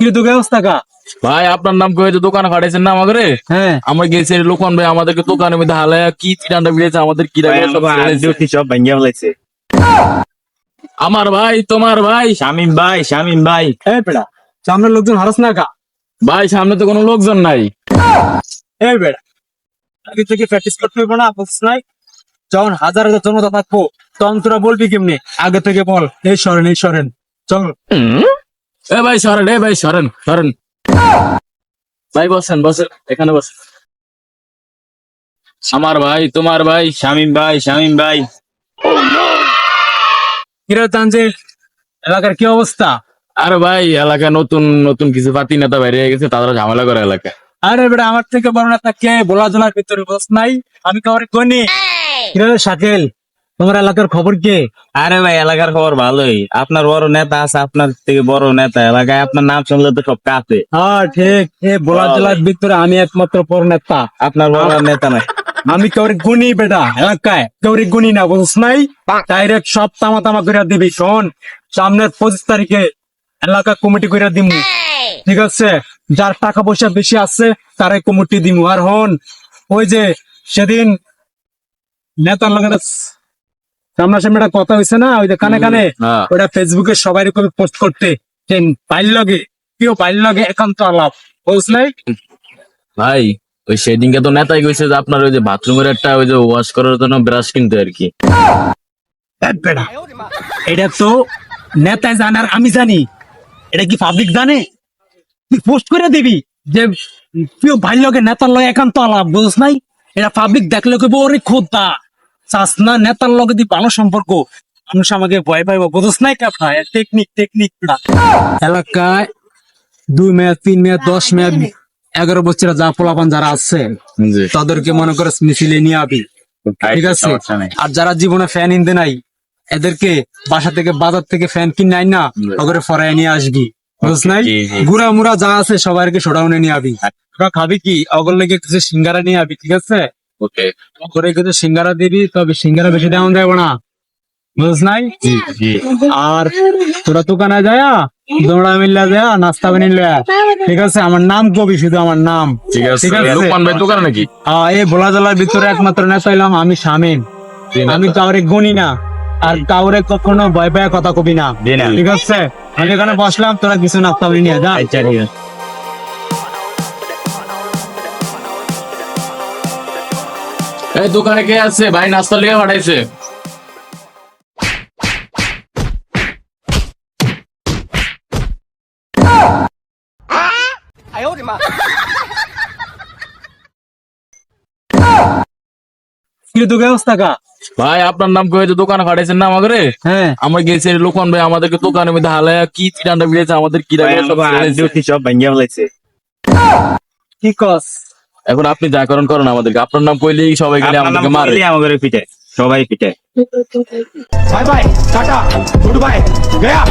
কি তো কা? ভাই আপনার নাম কয়ে যে দোকানে ফাটাইছেন না আমাদের হ্যাঁ। আমরা গেছি লোকন ভাই আমাদেরকে দোকানের মধ্যে হালায়া কি বিড়েছে আমাদের কি সব ভাঙ্গিয়া ফেলাইছে আমার ভাই তোমার ভাই। শামিম ভাই শামিম ভাই। বেড়া সামনে লোকজন হারাস না কা? ভাই সামনে তো কোনো লোকজন নাই। বেড়া আগে থেকে প্র্যাকটিস করতে হইব না বুঝছ নাই? যখন হাজার হাজার জনতা থাকব তখন তোরা বলবি কেমনি? আগে থেকে বল এই সরেন এই সরেন। চল। এ ভাই সরেন এ ভাই সরেন সরেন। ভাই বসেন বসেন এখানে বসেন। আমার ভাই তোমার ভাই শামিম ভাই শামিম ভাই। কিরে তানজিল এলাকার কি অবস্থা? আরে ভাই এলাকা নতুন নতুন কিছু পাতি নেতা বাইরে গেছে তারা ঝামেলা করে এলাকা। আরে বেড়া আমার থেকে বড় না কে বলা জলার ভিতরে বস নাই আমি কাউরে গনি কিরে শাকিল তোমার এলাকার খবর কে? আরে ভাই এলাকার খবর ভালোই। আপনার বড় নেতা আছে আপনার থেকে বড় নেতা। এলাকায় আপনার নাম শুনলে তো সব কাঁপে। হ্যাঁ ঠিক বলা জেলার ভিতরে আমি একমাত্র বড় নেতা। আপনার বড় নেতা নাই। আমি কাউরে গুনি বেটা এলাকায় কাউরে গুনি না বুঝছ নাই? ডাইরেক্ট সব তামা তামা করে দিবি শোন। সামনের পঁচিশ তারিখে এলাকা কমিটি করে দিমু। ঠিক আছে? যার টাকা পয়সা বেশি আছে তারাই কমিটি দিমু। আর হন ওই যে সেদিন নেতার লগে সামনাসামনি একটা কথা হয়েছে না? ওই যে কানে কানে হ্যাঁ। ওটা ফেসবুকে সবাই কবি পোস্ট করতে। পাইল লগে। কেউ পাইল লগে একান্ত আলাপ। বুঝছ নাই? ভাই ওই সেদিনকে তো নেতাই কইছে যে আপনার ওই যে বাথরুমের একটা ওই যে ওয়াশ করার জন্য ব্রাশ কিনতে আর কি। এটা তো নেতায় জানে আর আমি জানি। এটা কি পাবলিক জানে? তুই পোস্ট করে দিবি? যে প্রিয় ভাই লগে নেতার লগে একান্ত আলাপ বুঝছ নাই? এটা পাবলিক দেখলে কইব ওরে খোদা! চাস না নেতার লগে দি ভালো সম্পর্ক মানুষ আমাকে ভয় পাইব। বুঝছ নাই কাপড়া টেকনিক টেকনিক এলাকায় দুই মেয়াদ তিন মেয়াদ দশ মেয়াদ এগারো বছর যা পোলাপান যারা আছে তাদেরকে মনে করে মিছিলে নিয়ে আবি। ঠিক আছে? আর যারা জীবনে ফ্যান ইনতে নাই এদেরকে বাসা থেকে বাজার থেকে ফ্যান কিনে আই না ওগরে ফরাই নিয়ে আসবি। বুঝছ নাই। গুড়া মুড়া যা আছে সবাইকে সোডাউনে নিয়ে আবি। তোরা খাবি কি? অগর লেগে কিছু সিঙ্গারা নিয়ে আবি ঠিক আছে? ওকে করে কিছু সিঙ্গারা দিবি তবে সিঙ্গারা বেশি দাম যাবে না। বুঝছ নাই? আর তোরা দোকানে যায় দৌড়া মিল্লা যায় নাস্তা বানিয়ে লয়া। ঠিক আছে? আমার নাম কবি শুধু আমার নাম। ঠিক আছে। লোকমান ভাই দোকানে নাকি? আহ, এই ভোলা জেলার ভিতরে একমাত্র নেতা হইলাম আমি শামিম। আমি কাউরে গুনি না আর কাউরে কখনো ভয় পায় কথা কবি না। না। ঠিক আছে? আমি এখানে বসলাম তোরা কিছু নাস্তা বানিয়ে নিয়ে যা। এই দোকানে কে আছে? ভাই নাস্তা লিয়ে পাঠাইছে। ভাই আপনার নাম কয়ে দোকানে ফাটাইছেন না আমাদের হ্যাঁ। আমরা গেছি লোকন ভাই আমাদেরকে দোকানের মধ্যে হালায়া কি চিরান্ডা বিড়েছে আমাদের কি সব ভাঙ্গিয়া কি কস? এখন আপনি যা করেন করেন আমাদেরকে। আপনার নাম কইলেই সবাই গেলে আমাদেরকে মারে। আমাদের পিঠে সবাই পিঠে। Bye bye tata good bye Gaya.